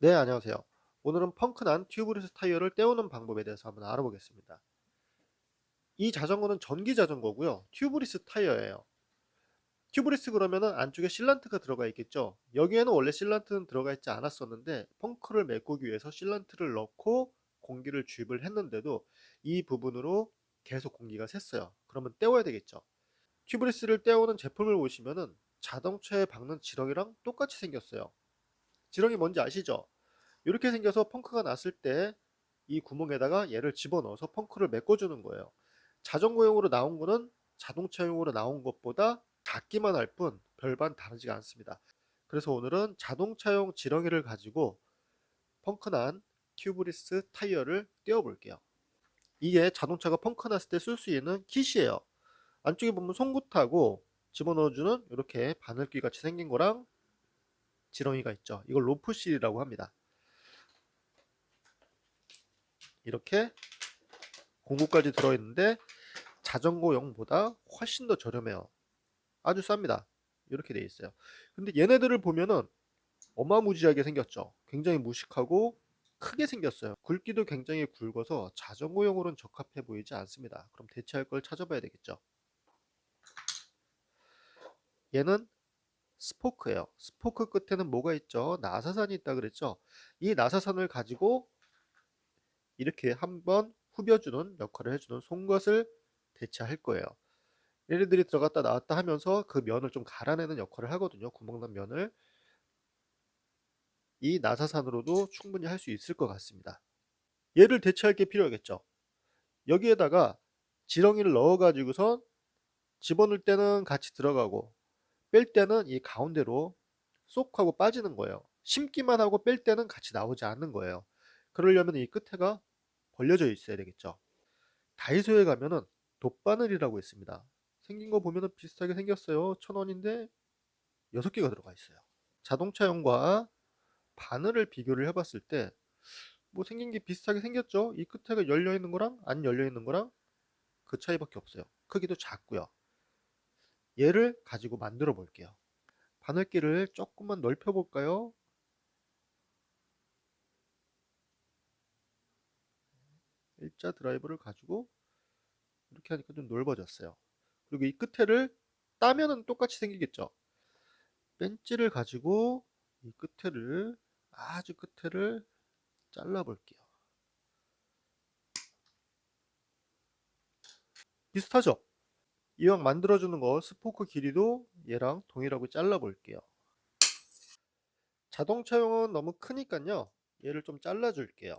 네, 안녕하세요. 오늘은 펑크난 튜브리스 타이어를 떼우는 방법에 대해서 한번 알아보겠습니다. 이 자전거는 전기 자전거고요. 튜브리스 타이어예요. 튜브리스 그러면은 안쪽에 실란트가 들어가 있겠죠. 여기에는 원래 실란트는 들어가 있지 않았었는데 펑크를 메꾸기 위해서 실란트를 넣고 공기를 주입을 했는데도 이 부분으로 계속 공기가 샜어요. 그러면 떼워야 되겠죠. 튜브리스를 떼우는 제품을 보시면은 자동차에 박는 지렁이랑 똑같이 생겼어요. 지렁이 뭔지 아시죠? 이렇게 생겨서 펑크가 났을 때 이 구멍에다가 얘를 집어넣어서 펑크를 메꿔주는 거예요. 자전거용으로 나온 거는 자동차용으로 나온 것보다 작기만 할 뿐 별반 다르지가 않습니다. 그래서 오늘은 자동차용 지렁이를 가지고 펑크난 튜브리스 타이어를 떼어 볼게요. 이게 자동차가 펑크 났을 때 쓸 수 있는 킷이에요. 안쪽에 보면 송곳하고 집어넣어주는 이렇게 바늘귀 같이 생긴 거랑 지렁이가 있죠. 이걸 로프실이라고 합니다. 이렇게 공구까지 들어있는데 자전거용보다 훨씬 더 저렴해요. 아주 쌉니다. 이렇게 돼 있어요. 근데 얘네들을 보면은 어마무지하게 생겼죠. 굉장히 무식하고 크게 생겼어요. 굵기도 굉장히 굵어서 자전거용으로는 적합해 보이지 않습니다. 그럼 대체할 걸 찾아봐야 되겠죠. 얘는 스포크예요. 스포크 끝에는 뭐가 있죠? 나사산이 있다 그랬죠? 이 나사산을 가지고 이렇게 한번 후벼주는 역할을 해주는 송것을 대체할 거예요. 얘네들이 들어갔다 나왔다 하면서 그 면을 좀 갈아내는 역할을 하거든요. 구멍난 면을. 이 나사산으로도 충분히 할 수 있을 것 같습니다. 얘를 대체할 게 필요하겠죠. 여기에다가 지렁이를 넣어가지고선 집어넣을 때는 같이 들어가고 뺄 때는 이 가운데로 쏙 하고 빠지는 거예요. 심기만 하고 뺄 때는 같이 나오지 않는 거예요. 그러려면 이 끝에가 벌려져 있어야 되겠죠. 다이소에 가면은 돗바늘이라고 있습니다. 생긴 거 보면은 비슷하게 생겼어요. 천 원인데 여섯 개가 들어가 있어요. 자동차용과 바늘을 비교를 해봤을 때 뭐 생긴 게 비슷하게 생겼죠. 이 끝에가 열려 있는 거랑 안 열려 있는 거랑 그 차이밖에 없어요. 크기도 작고요. 얘를 가지고 만들어 볼게요. 바늘기를 조금만 넓혀 볼까요? 일자 드라이버를 가지고 이렇게 하니까 좀 넓어졌어요. 그리고 이 끝에를 따면은 똑같이 생기겠죠. 벤치를 가지고 이 끝에를 아주 끝에를 잘라 볼게요. 비슷하죠? 이왕 만들어주는 거 스포크 길이도 얘랑 동일하고 잘라 볼게요. 자동차용은 너무 크니까요. 얘를 좀 잘라 줄게요.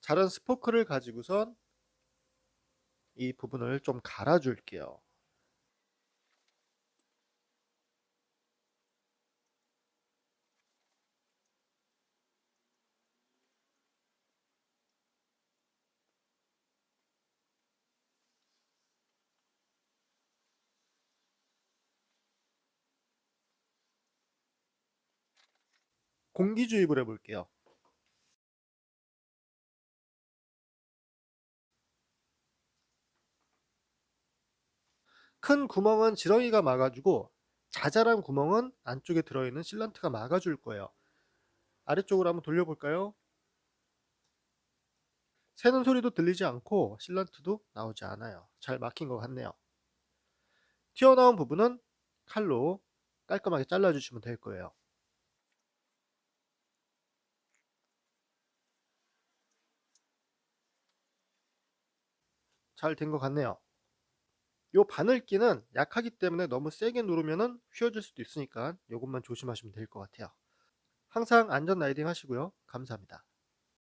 자른 스포크를 가지고선 이 부분을 좀 갈아 줄게요. 공기 주입을 해볼게요. 큰 구멍은 지렁이가 막아주고 자잘한 구멍은 안쪽에 들어있는 실란트가 막아줄 거예요. 아래쪽으로 한번 돌려볼까요? 새는 소리도 들리지 않고 실란트도 나오지 않아요. 잘 막힌 것 같네요. 튀어나온 부분은 칼로 깔끔하게 잘라주시면 될 거예요. 잘 된 것 같네요. 요 바늘기는 약하기 때문에 너무 세게 누르면은 휘어질 수도 있으니까 이것만 조심하시면 될 것 같아요. 항상 안전 라이딩 하시고요. 감사합니다.